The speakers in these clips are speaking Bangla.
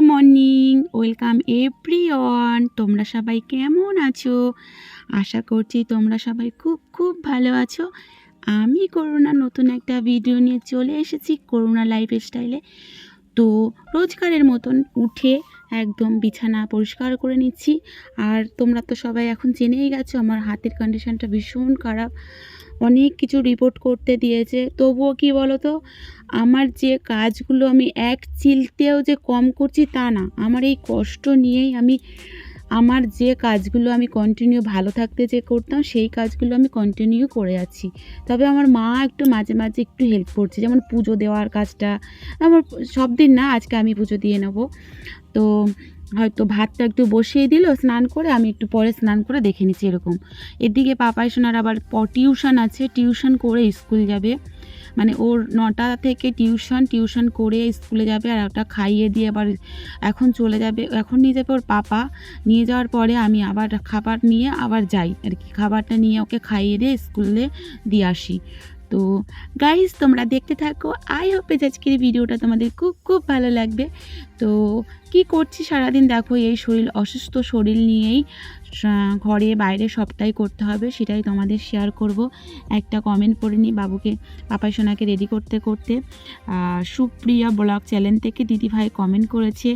Morning, welcome everyone. তোমরা সবাই কেমন আছো? আশা করছি তোমরা সবাই খুব খুব ভালো আছো। আমি করোনা নতুন একটা ভিডিও নিয়ে চলে এসেছি করোনা লাইফ স্টাইলে তো রোজগারের মতন উঠে একদম বিছানা পরিষ্কার করে নিচ্ছি। আর তোমরা তো সবাই এখন জেনেই গেছো, আমার হাতের কন্ডিশনটা ভীষণ খারাপ। অনেক কিছু রিপোর্ট করতে দিয়েছে। তবুও কি বলো তো আমার যে কাজগুলো আমি এক চিলতেও যে কম করছি তা না। আমার এই কষ্ট নিয়েই আমি, আমার যে কাজগুলো আমি কন্টিনিউ ভালো থাকতে যে করতাম, সেই কাজগুলো আমি কন্টিনিউ করে যাচ্ছি তবে আমার মা একটু মাঝে মাঝে একটু হেল্প করছে। যেমন পুজো দেওয়ার কাজটা, আমার সব দিন না, আজকে আমি পুজো দিয়ে নেব। তো হয়তো ভাতটা একটু বসিয়ে দিল, স্নান করে আমি একটু পরে স্নান করে দেখে নিচ্ছি এরকম। এদিকে পাপাই সোনার আবার টিউশন আছে, টিউশন করে স্কুল যাবে। মানে ওর নটা থেকে টিউশন টিউশন করে স্কুলে যাবে আর ওটা খাইয়ে দিয়ে আবার এখন চলে যাবে। এখন নিয়ে যাবে ওর পাপা। নিয়ে যাওয়ার পরে আমি আবার খাবার নিয়ে আবার যাই আর কি। খাবারটা নিয়ে ওকে খাইয়ে দিয়ে স্কুলে দিয়ে আসি। তো গাইজ তোমরা দেখতে থাকো। আই হোপে আজকের ভিডিওটা তোমাদের খুব খুব ভালো লাগবে। তো কি করছি? সারাদিন দেখো এই শরীর, অসুস্থ শরীর নিয়েই ঘরে বাইরে সবটাই করতে হবে, সেটাই তোমাদের শেয়ার করব। একটা কমেন্ট করে নিই বাবুকে, পাপাই সোনাকে রেডি করতে করতে। সুপ্রিয়া ব্লগ চ্যানেল থেকে দিদিভাই কমেন্ট করেছে,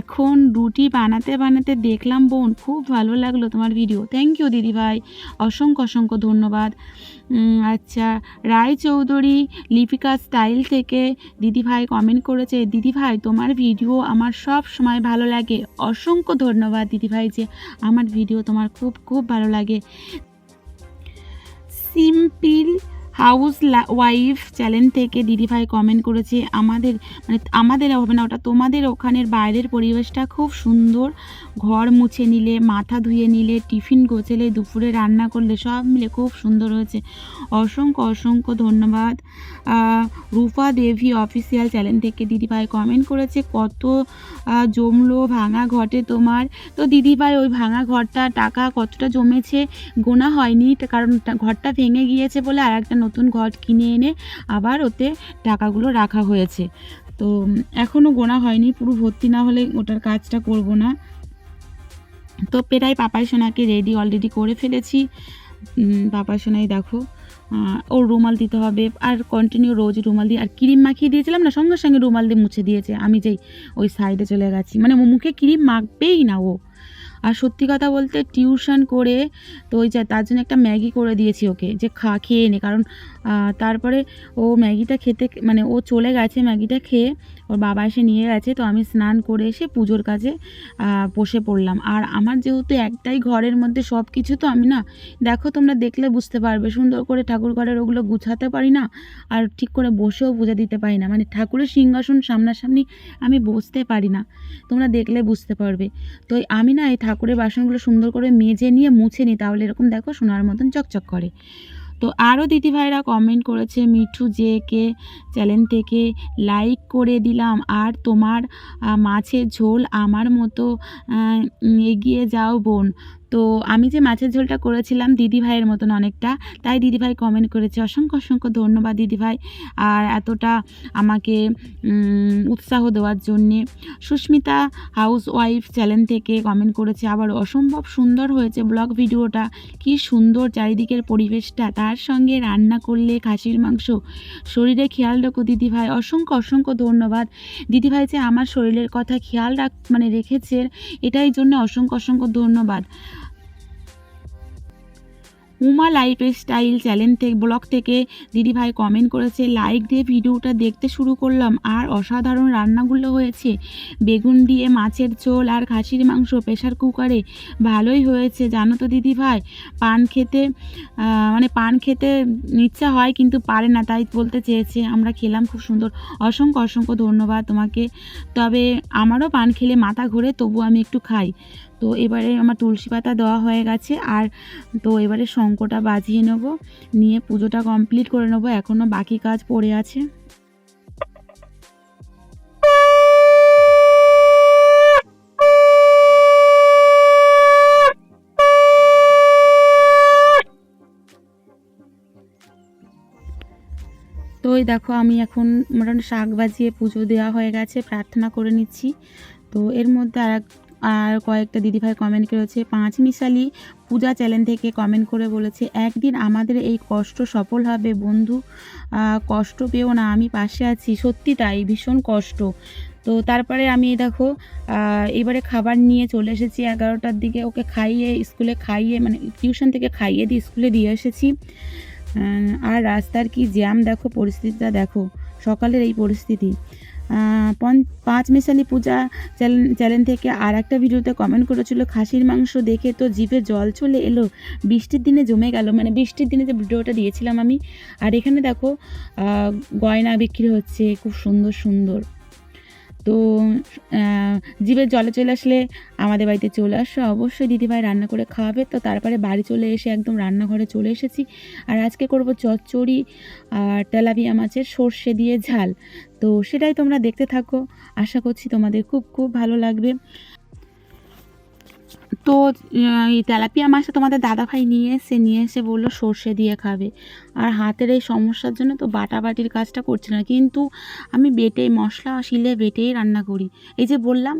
এখন রুটি বানাতে বানাতে দেখলাম বোন, খুব ভালো লাগল তোমার ভিডিও থ্যাংক ইউ দিদিভাই অসংখ্য অসংখ্য ধন্যবাদ। আচ্ছা রায় চৌধুরী লিপিকা স্টাইল থেকে দিদিভাই কমেন্ট করেছে দিদিভাই তোমার ভিডিও আমার সব সময় ভালো লাগে। অসংখ্য ধন্যবাদ দিদিভাই যে আমার ভিডিও তোমার খুব খুব ভালো লাগে। সিম্পল হাউস ওয়াইফ চ্যানেল থেকে দিদিভাই কমেন্ট করেছে, আমাদের মানে আমাদের হবে না, ওটা তোমাদের ওখানের বাইরের পরিবেশটা খুব সুন্দর। ঘর মুছে নিলে, মাথা ধুয়ে নিলে, টিফিন গোছালে, দুপুরে রান্না করলে সব মিলে খুব সুন্দর হয়েছে। অসংখ্য অসংখ্য ধন্যবাদ। রূপা দেবী অফিসিয়াল চ্যানেল থেকে দিদিভাই কমেন্ট করেছে, কত জমলো, ভাঙা ঘটে তোমার। তো দিদিভাই ওই ভাঙা ঘরটা, টাকা কতটা জমেছে, গোনা হয়নি কারণ ঘরটা ভেঙে গিয়েছে বলে আর একটা নতুন ঘর কিনে এনে আবার ওতে টাকাগুলো রাখা হয়েছে। তো এখনও গোনা হয়নি, পুরো ভর্তি না হলে ওটার কাজটা করব না। তো প্রায় পাপাই সোনাকে রেডি অলরেডি করে ফেলেছি। পাপাই সোনাই দেখো ওর রুমাল দিতে হবে আর কন্টিনিউ রোজ রুমাল দিয়ে, আর ক্রিম মাখিয়ে দিয়েছিলাম না, সঙ্গে সঙ্গে রুমাল দিয়ে মুছে দিয়েছে। আমি যেই ওই সাইডে চলে গেছি। মানে মুখে ক্রিম মাখবেই না ও। আর সত্যি কথা বলতে টিউশন করে তো ওই যা তার জন্য একটা ম্যাগি করে দিয়েছি ওকে, যে খা, খেয়ে নে। কারণ তারপরে ও ম্যাগিটা খেতে মানে ও চলে গেছে ম্যাগিটা খেয়ে, ওর বাবা এসে নিয়ে গেছে, তো আমি স্নান করে এসে পুজোর কাছে বসে পড়লাম। আর আমার যেহেতু একটাই ঘরের মধ্যে সব কিছু, তো আমি না, দেখো তোমরা দেখলে বুঝতে পারবে, সুন্দর করে ঠাকুর ঘরের ওগুলো গুছাতে পারি না, আর ঠিক করে বসেও পূজা দিতে পারি না। মানে ঠাকুরের সিংহাসন সামনাসামনি আমি বসতে পারি না, তোমরা দেখলে বুঝতে পারবে। তো আমি না এই ঠাকুরের বাসনগুলো সুন্দর করে মেজে নিয়ে মুছে নিই তাহলে এরকম দেখো সোনার মতন চকচক করে। তো আরও দিদিভাইরা কমেন্ট করেছে, মিঠু যে কে চ্যানেল থেকে লাইক করে দিলাম, আর তোমার মাছের ঝোল আমার মতো এগিয়ে যাও বোন। তো আমি যে মাছের ঝোলটা করেছিলাম দিদিভাইয়ের মতন অনেকটা, তাই দিদিভাই কমেন্ট করেছে। অসংখ্য অসংখ্য ধন্যবাদ দিদিভাই আর এতটা আমাকে উৎসাহ দেওয়ার জন্যে। সুস্মিতা হাউস ওয়াইফ চ্যানেল থেকে কমেন্ট করেছে, আবার অসম্ভব সুন্দর হয়েছে ব্লগ ভিডিওটা। কি সুন্দর চারিদিকের পরিবেশটা। তার সঙ্গে রান্না করলে খাসির মাংস। শরীরে খেয়াল রাখো দিদিভাই। অসংখ্য অসংখ্য ধন্যবাদ। দিদিভাই যে আমার শরীরের কথা খেয়াল রাখ মানে রেখেছে, এটাই জন্য অসংখ্য অসংখ্য ধন্যবাদ। উমা লাইফ স্টাইল চ্যানেল থেকে ব্লগ থেকে দিদিভাই কমেন্ট করেছে লাইক দিয়ে ভিডিওটা দেখতে শুরু করলাম, আর অসাধারণ রান্নাগুলো হয়েছে। বেগুন দিয়ে মাছের ঝোল আর খাসির মাংস প্রেশার কুকারে ভালোই হয়েছে, জানো তো দিদিভাই। পান খেতে মানে পান খেতে ইচ্ছা হয়, কিন্তু পারে না, তাই বলতে চেয়েছে। আমরা খেলাম খুব সুন্দর। অসংখ্য অসংখ্য ধন্যবাদ তোমাকে। তবে আমারও পান খেলে মাথা ঘুরে তবু আমি একটু খাই। তো এবারে আমার তুলসী পাতা দেওয়া হয়ে গেছে, আর তো এবারে শঙ্কটা বাজিয়ে নেব, নিয়ে পুজোটা কমপ্লিট করে নেব এখনও বাকি কাজ পড়ে আছে। তো ওই দেখো, আমি এখন মোটামুটি শাক বাজিয়ে পুজো দেওয়া হয়ে গেছে, প্রার্থনা করে নিচ্ছি। তো এর মধ্যে আর আর কয়েকটা দিদিভাই কমেন্ট করেছে, পাঁচ মিশালি পূজা চ্যানেল থেকে কমেন্ট করে বলেছে, একদিন আমাদের এই কষ্ট সফল হবে বন্ধু কষ্ট পেও না, আমি পাশে আছি, সত্যি তাই, ভীষণ কষ্ট। তো তারপরে আমি দেখো এবারে খাবার নিয়ে চলে এসেছি এগারোটার দিকে, ওকে খাইয়ে, স্কুলে খাইয়ে মানে টিউশন থেকে খাইয়ে দিয়ে স্কুলে দিয়ে এসেছি। আর রাস্তার কি জ্যাম, দেখো পরিস্থিতিটা, দেখো, সকালের এই পরিস্থিতি। পাঁচ মেশালি পূজা চ্যানেল থেকে আর একটা ভিডিওতে কমেন্ট করেছিল, খাসির মাংস দেখে তো জিভে জল চলে এলো। বৃষ্টির দিনে জমে গেল। মানে বৃষ্টির দিনে যে ভিডিওটা দিয়েছিলাম আমি। আর এখানে দেখো গয়না বিক্রি হচ্ছে, খুব সুন্দর সুন্দর। তো জীবের জলে চলে আসলে আমাদের বাড়িতে চলে আসো। অবশ্যই দিদিভাই রান্না করে খাওয়াবে। তো তারপরে বাড়ি চলে এসে একদম রান্নাঘরে চলে এসেছি। আর আজকে করব চচ্চড়ি আর তেলাপিয়া মাছের সর্ষে দিয়ে ঝাল। তো সেটাই তোমরা দেখতে থাকো। আশা করছি তোমাদের খুব খুব ভালো লাগবে। তো এই তেলাপিয়া মাছটা তোমাদের দাদাভাই নিয়ে এসে নিয়ে এসে বলল সর্ষে দিয়ে খাবে। আর হাতের এই সমস্যার জন্য তো বাটাবাটির কাজটা করছে না। কিন্তু আমি বেটে, মশলা শিলে বেটেই রান্না করি। এই যে বললাম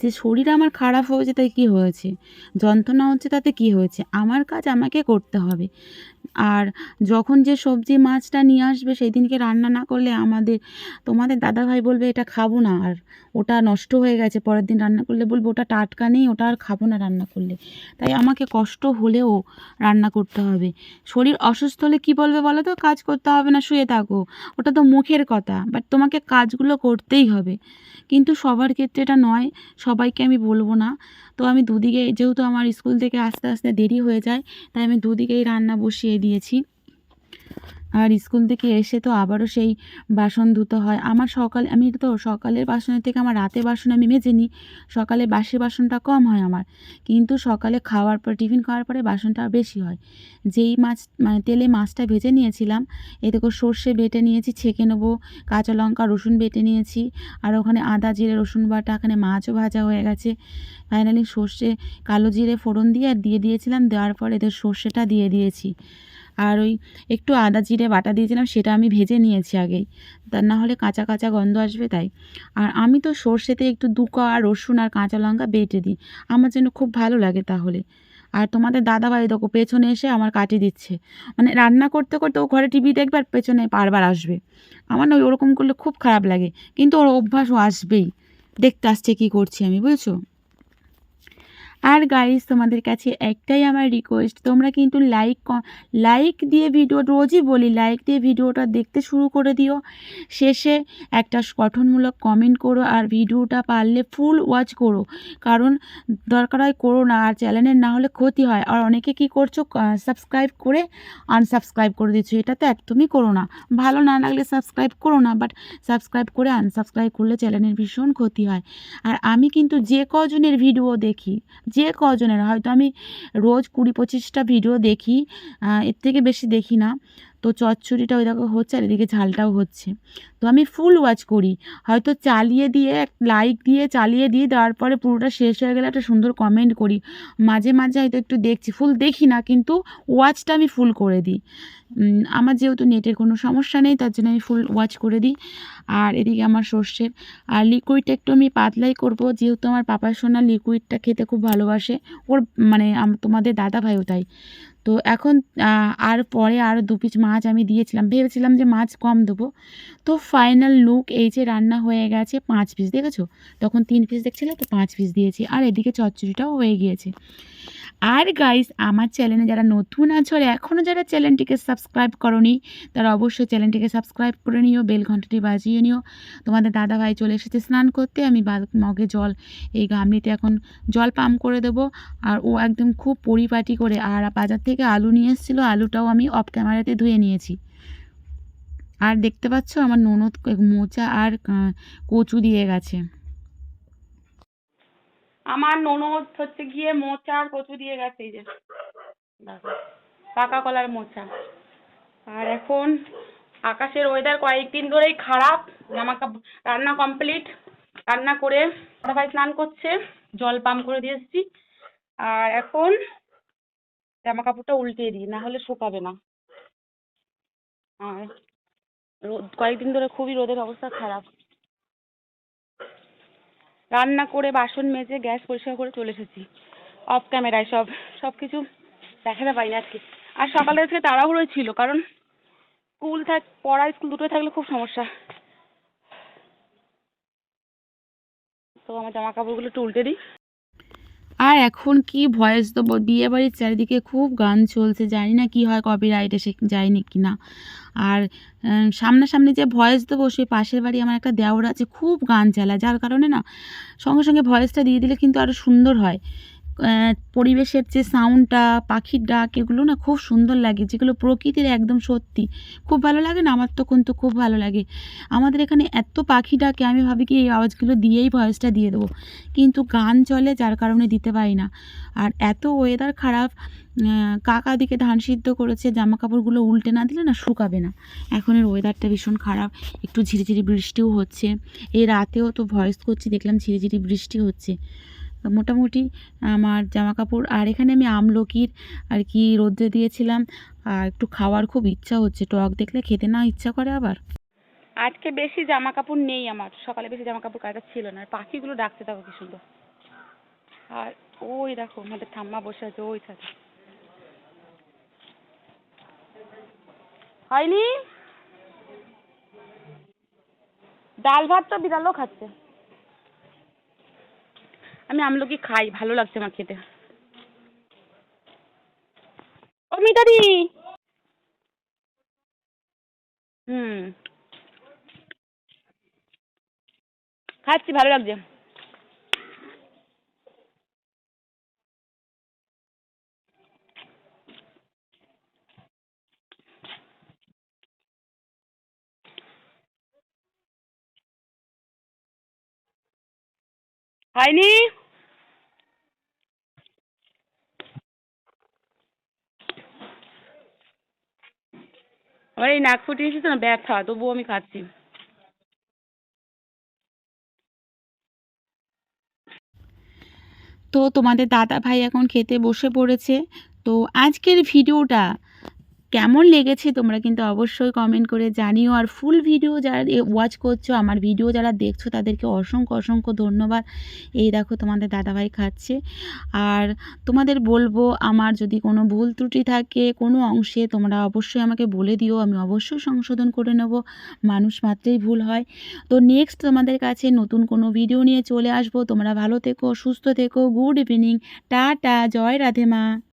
যে শরীর আমার খারাপ হয়েছে, তাই কী হয়েছে? যন্ত্রণা হচ্ছে, তাতে কি হয়েছে? আমার কাজ আমাকে করতে হবে। আর যখন যে সবজি মাছটা নিয়ে আসবে সেই দিনকে রান্না না করলে আমাদের, তোমাদের দাদাভাই বলবে এটা খাব না আর ওটা নষ্ট হয়ে গেছে, পরের দিন রান্না করলে বলব ওটা টাটকা নেই, ওটা আর খাব না রান্না করলে। তাই আমাকে কষ্ট হলেও রান্না করতে হবে। শরীর অসুস্থ হলে কী বলবে বলো তো? কাজ করতে হবে না, শুয়ে থাকো। ওটা তো মুখের কথা বাট তোমাকে কাজগুলো করতেই হবে। কিন্তু সবার ক্ষেত্রে এটা নয়, সবাইকে আমি বলব না। তো আমি দুদিকে, যেহেতু আমার স্কুল থেকে আস্তে আস্তে দেরি হয়ে যায়, তাই আমি দুদিকেই রান্না বসিয়ে দিয়েছি। আর স্কুল থেকে এসে তো আবারও সেই বাসন ধুতে হয়। আমার সকাল, আমি তো সকালের বাসনের থেকে আমার রাতে বাসন আমি মেজে নিই সকালে বাসি বাসনটা কম হয় আমার। কিন্তু সকালে খাওয়ার পর, টিফিন খাওয়ার পরে বাসনটা বেশি হয়। যেই মাছ মানে তেলে মাছটা ভেজে নিয়েছিলাম, এ দেখো সর্ষে বেটে নিয়েছি, ছেঁকে নেব, কাঁচা লঙ্কা, রসুন বেটে নিয়েছি, আর ওখানে আদা, জিরে, রসুন বাটা, এখানে মাছও ভাজা হয়ে গেছে। ফাইনালি সর্ষে কালো জিরে ফোড়ন দিয়ে আর দিয়ে দিয়েছিলাম, দেওয়ার পর এদের সর্ষেটা দিয়ে দিয়েছি। আর ওই একটু আদা জিরে বাটা দিয়েছিলাম, সেটা আমি ভেজে নিয়েছি আগেই। তা না হলে কাঁচা কাঁচা গন্ধ আসবে তাই। আর আমি তো সর্ষেতে একটু দুকা আর রসুন আর কাঁচা লঙ্কা বেটে দিই। আমার জন্য খুব ভালো লাগে তাহলে। আর তোমাদের দাদাভাই দেখো, পেছনে এসে আমার কাটি দিচ্ছে। মানে রান্না করতে করতে ও ঘরে টিভি দেখবে আর পেছনে বারবার আসবে। আমার না ওই ওরকম করলে খুব খারাপ লাগে। কিন্তু ওর অভ্যাসও আসবেই। দেখতে আসছে কী করছি আমি, বুঝেছ? আর গাইস তোমাদের কাছে একটাই আমার রিকোয়েস্ট তোমরা কিন্তু লাইক লাইক দিয়ে ভিডিও রোজই বলি লাইক দিয়ে ভিডিওটা দেখতে শুরু করে দিও। শেষে একটা গঠনমূলক কমেন্ট করো আর ভিডিওটা পারলে ফুল ওয়াচ করো। কারণ দরকার হয় করো না, আর চ্যানেলের না হলে ক্ষতি হয়। আর অনেকে কি করছ সাবস্ক্রাইব করে আনসাবস্ক্রাইব করে দিচ্ছ, এটা তো একদমই করো না। ভালো না লাগলে সাবস্ক্রাইব করো না বাট সাবস্ক্রাইব করে আনসাবস্ক্রাইব করলে চ্যানেলের ভীষণ ক্ষতি হয়। আর আমি কিন্তু যে কজনের ভিডিও দেখি যে কজনের হয়তো আমি রোজ কুড়ি পঁচিশটা ভিডিও দেখি এর থেকে বেশি দেখি না। তো চচ্চড়িটা ওই দেখো হচ্ছে আর এদিকে ঝালটাও হচ্ছে। তো আমি ফুল ওয়াচ করি। হয়তো চালিয়ে দিয়ে এক লাইক দিয়ে চালিয়ে দিয়ে দেওয়ার পরে পুরোটা শেষ হয়ে গেলে একটা সুন্দর কমেন্ট করি। মাঝে মাঝে হয়তো একটু দেখছি ফুল দেখি না কিন্তু ওয়াচটা আমি ফুল করে দিই। আমার যেহেতু নেটের কোনো সমস্যা নেই, তার জন্য আমি ফুল ওয়াচ করে দিই। আর এদিকে আমার সর্ষের, আর লিকুইডটা একটু আমি পাতলাই করব। যেহেতু আমার পাপার সোনা লিকুইডটা খেতে খুব ভালোবাসে। ওর মানে তোমাদের দাদা ভাইও তাই। তো এখন আর পরে আরও দু পিস মাছ আমি দিয়েছিলাম। ভেবেছিলাম যে মাছ কম দেবো। তো ফাইনাল লুক এই যে রান্না হয়ে গেছে পাঁচ পিস দেখেছ? তখন তিন পিস দেখছিলে তো পাঁচ পিস দিয়েছি। আর এদিকে চচ্চড়িটাও হয়ে গিয়েছে। আর গাইস আমার চ্যানেলে যারা নতুন আছো আর এখনও যারা চ্যানেলটিকে সাবস্ক্রাইব করনি, তারা অবশ্যই চ্যানেলটিকে সাবস্ক্রাইব করে নিও বেল ঘন্টাটি বাজিয়ে নিও। তোমাদের দাদা ভাই চলে এসেছে স্নান করতে, আমি মগে জল, এই গামলিতে এখন জল পাম্প করে দেবো। আর ও একদম খুব পরিপাটি করে, আর বাজার থেকে আলু নিয়ে এসেছিল, আলুটাও আমি অফ ক্যামেরাতে ধুয়ে নিয়েছি। আর দেখতে পাচ্ছ আমার ননদ মোচা আর কচু দিয়ে গেছে। আমার ননদ হচ্ছে গিয়ে মোচা আর কচু দিয়ে গেছে এই যে। পাকা কলার মোচা। আর এখন আকাশের ওয়েদার কয়েকদিন ধরেই খারাপ। জামা রান্না কমপ্লিট রান্না করে ভাই স্নান করছে, জল পাম্প করে দিয়ে এসেছি। আর এখন জামা কাপড়টা উল্টিয়ে দিই, না হলে শুকাবে না। আর রোদ, কয়েকদিন ধরে খুবই রোদের অবস্থা খারাপ। রান্না করে, বাসন মেজে, গ্যাস পরিষ্কার করে চলে এসেছি। অফ ক্যামেরায় সব সব কিছু দেখাতে পারিনি আজকে। আর সকালে আজকে তাড়াহুড়ো ছিল, কারণ স্কুল থাক পড়া স্কুল দুটোই থাকলে খুব সমস্যা। তো আমার জামা কাপড়গুলো একটু উল্টে দিই। আর এখন কি ভয়েস তো বিয়ে বাড়ির চারিদিকে খুব গান চলছে, জানি না কি হয় কপিরাইট এসে যায়নি কি না আর সামনাসামনি যে ভয়েস দেবো, সেই পাশের বাড়ি আমার একটা দেওর আছে, খুব গান চালায়। যার কারণে না, সঙ্গে সঙ্গে ভয়েসটা দিয়ে দিলে কিন্তু আরও সুন্দর হয়। পরিবেশের যে সাউন্ডটা পাখির ডাক, এগুলো না খুব সুন্দর লাগে, যেগুলো প্রকৃতির একদম সত্যি। খুব ভালো লাগে না? আমার তো কিন্তু খুব ভালো লাগে। আমাদের এখানে এত পাখি ডাকে, আমি ভাবি কি এই আওয়াজগুলো দিয়েই ভয়েসটা দিয়ে দেবো। কিন্তু গান চলে, যার কারণে দিতে পারি না। আর এত ওয়েদার খারাপ কাকা দিকে ধান সিদ্ধ করেছে জামা কাপড়গুলো উল্টে না দিলে না শুকাবে না। এখনের ওয়েদারটা ভীষণ খারাপ, একটু ঝিরিঝিরি বৃষ্টিও হচ্ছে। এই রাতেও তো ভয়েস করছি, দেখলাম ঝিরিঝিরি বৃষ্টি হচ্ছে। মোটামুটি আমার জামা কাপড় আর এখানে আমি আমলকির আর কি রোদ্রে দিয়েছিলাম। আর একটু খাওয়ার খুব ইচ্ছা হচ্ছে। টক দেখলে খেতে না ইচ্ছা করে আবার। আজকে বেশি জামা কাপড় নেই আমার। সকালে বেশি জামা কাপড় কাটা ছিল না। আর পাখিগুলো ডাকতে থাকো কি সুন্দর। আর ওই দেখো, আমাদের ঠাম্মা বসে আছে, ওই সাথে। হয়নি? ডাল ভাত তো বিড়ালও খাচ্ছে। আমি আমলকি খাই ভালো লাগছে আমার খেতে। ও মিতাদি! হুম। খাচ্ছি ভালো লাগছে। হয়নি? আমার এই নাক ফুটিয়েছি তো না, ব্যথা, তবুও আমি খাচ্ছি তো তোমাদের দাদা ভাই এখন খেতে বসে পড়েছে। তো আজকের ভিডিওটা কেমন লেগেছে তোমরা কিন্তু অবশ্যই কমেন্ট করে জানিও। আর ফুল ভিডিও যারা ওয়াচ করছ, আমার ভিডিও যারা দেখছ, তাদেরকে অসংখ্য অসংখ্য ধন্যবাদ। এই দেখো তোমাদের দাদাভাই খাচ্ছে। আর তোমাদের বলব, আমার যদি কোনো ভুল ত্রুটি থাকে কোনো অংশে, তোমরা অবশ্যই আমাকে বলে দিও। আমি অবশ্যই সংশোধন করে নেব। মানুষ মাত্রেই ভুল হয়। তো নেক্সট তোমাদের কাছে নতুন কোনো ভিডিও নিয়ে চলে আসব। তোমরা ভালো থেকো, সুস্থ থেকো। গুড ইভিনিং টা টা জয় রাধে মা।